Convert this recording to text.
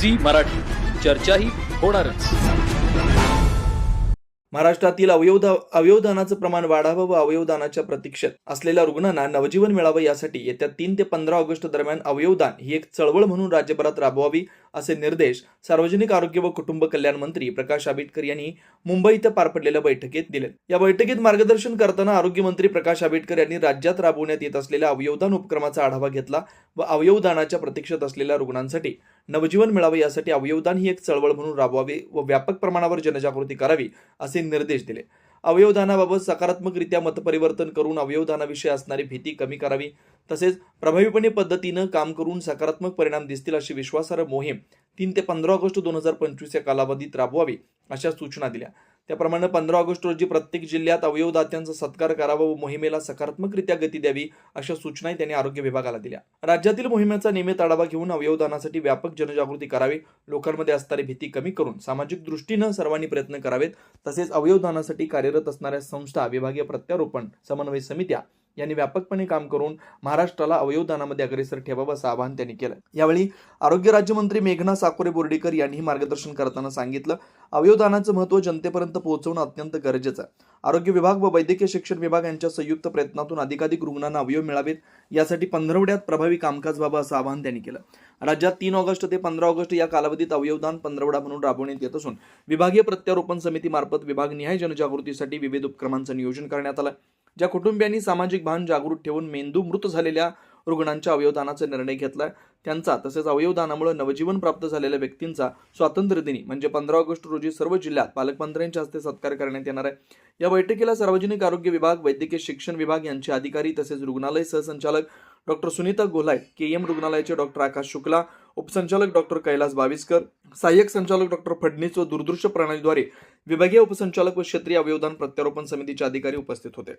Zee Marathi. चर्चाही होणारच. महाराष्ट्रातील अवयवदा अवयवदानाचं प्रमाण वाढावं व अवयवदानाच्या प्रतीक्षेत असलेल्या रुग्णांना नवजीवन मिळावं यासाठी येत्या तीन ते पंधरा ऑगस्ट दरम्यान अवयवदान ही एक चळवळ म्हणून राज्यभरात राबवावी असे निर्देश सार्वजनिक आरोग्य व कुटुंब कल्याण मंत्री प्रकाश आंबेडकर यांनी मुंबई इथं पार पडलेल्या बैठकीत दिले. या बैठकीत मार्गदर्शन करताना आरोग्यमंत्री प्रकाश आंबेडकर यांनी राज्यात राबवण्यात येत असलेल्या अवयवदान उपक्रमाचा आढावा घेतला व अवयवदानाच्या प्रतीक्षेत असलेल्या रुग्णांसाठी नवजीवन मिळावे यासाठी अवयवदान ही एक चळवळ म्हणून राबवावी व व्यापक प्रमाणावर जनजागृती करावी असे निर्देश दिले. अवयवदानाबाबत सकारात्मकरित्या मतपरिवर्तन करून अवयवदानाविषयी असणारी भीती कमी करावी. तसेच प्रभावीपणे पद्धतीनं काम करून सकारात्मक परिणाम दिसतील अशी विश्वासार्ह मोहीम तीन ते पंधरा ऑगस्ट दोन हजार पंचवीस या कालावधीत राबवावी अशा सूचना दिल्या. त्याप्रमाणे पंधरा ऑगस्ट रोजी प्रत्येक जिल्ह्यात अवयवदात्यांचा सत्कार करावा व मोहिमेला सकारात्मकरित्या गती द्यावी अशा सूचनाही त्यांनी आरोग्य विभागाला दिल्या. राज्यातील मोहिमेचा नियमित आढावा घेऊन अवयवदानासाठी व्यापक जनजागृती करावी लोकांमध्ये असणारी भीती कमी करून सामाजिक दृष्टीनं सर्वांनी प्रयत्न करावेत तसेच अवयवदानासाठी कार्यरत असणाऱ्या संस्था विभागीय प्रत्यारोपण समन्वय समित्या यांनी व्यापकपणे काम करून महाराष्ट्राला अवयवदानामध्ये अग्रेसर ठेवावं असं आवाहन त्यांनी केलं. यावेळी आरोग्य राज्यमंत्री मेघना साकोरे बोर्डीकर यांनी मार्गदर्शन करताना सांगितलं अवयवदानाचं महत्त्व जनतेपर्यंत पोहोचवणं अत्यंत गरजेचं आहे. आरोग्य विभाग व वैद्यकीय शिक्षण विभाग यांच्या संयुक्त प्रयत्नातून अधिकाधिक रुग्णांना अवयव मिळावेत यासाठी पंधरवड्यात प्रभावी कामकाज व्हावं असं आवाहन त्यांनी केलं. राज्यात तीन ऑगस्ट ते पंधरा ऑगस्ट या कालावधीत अवयवदान पंधरवडा म्हणून राबवण्यात येत असून विभागीय प्रत्यारोपण समितीमार्फत विभागनिहाय जनजागृतीसाठी विविध उपक्रमांचं नियोजन करण्यात आलं. ज्या कुटुंबियांनी सामाजिक भान जागृत ठेवून मेंदू मृत झालेल्या रुग्णांच्या अवयवदानाचा निर्णय घेतलाय. त्यांचा तसेच अवयवदानामुळे नवजीवन प्राप्त झालेल्या व्यक्तींचा स्वातंत्र्य दिनी म्हणजे पंधरा ऑगस्ट रोजी सर्व जिल्ह्यात पालकमंत्र्यांच्या हस्ते सत्कार करण्यात येणार आहे. या बैठकीला सार्वजनिक आरोग्य विभाग वैद्यकीय शिक्षण विभाग यांचे अधिकारी तसेच रुग्णालय सहसंचालक doctor Sunita Golay K M रुग्णालयाचे डॉक्टर आकाश शुक्ला उपसंचालक डॉक्टर कैलास बाविस्कर सहाय्यक संचालक डॉक्टर फडणीस व दूरदृश्य प्रणालीद्वारे विभागीय उपसंचालक व क्षेत्रीय अवयवदान प्रत्यारोपण समितीचे अधिकारी उपस्थित होते.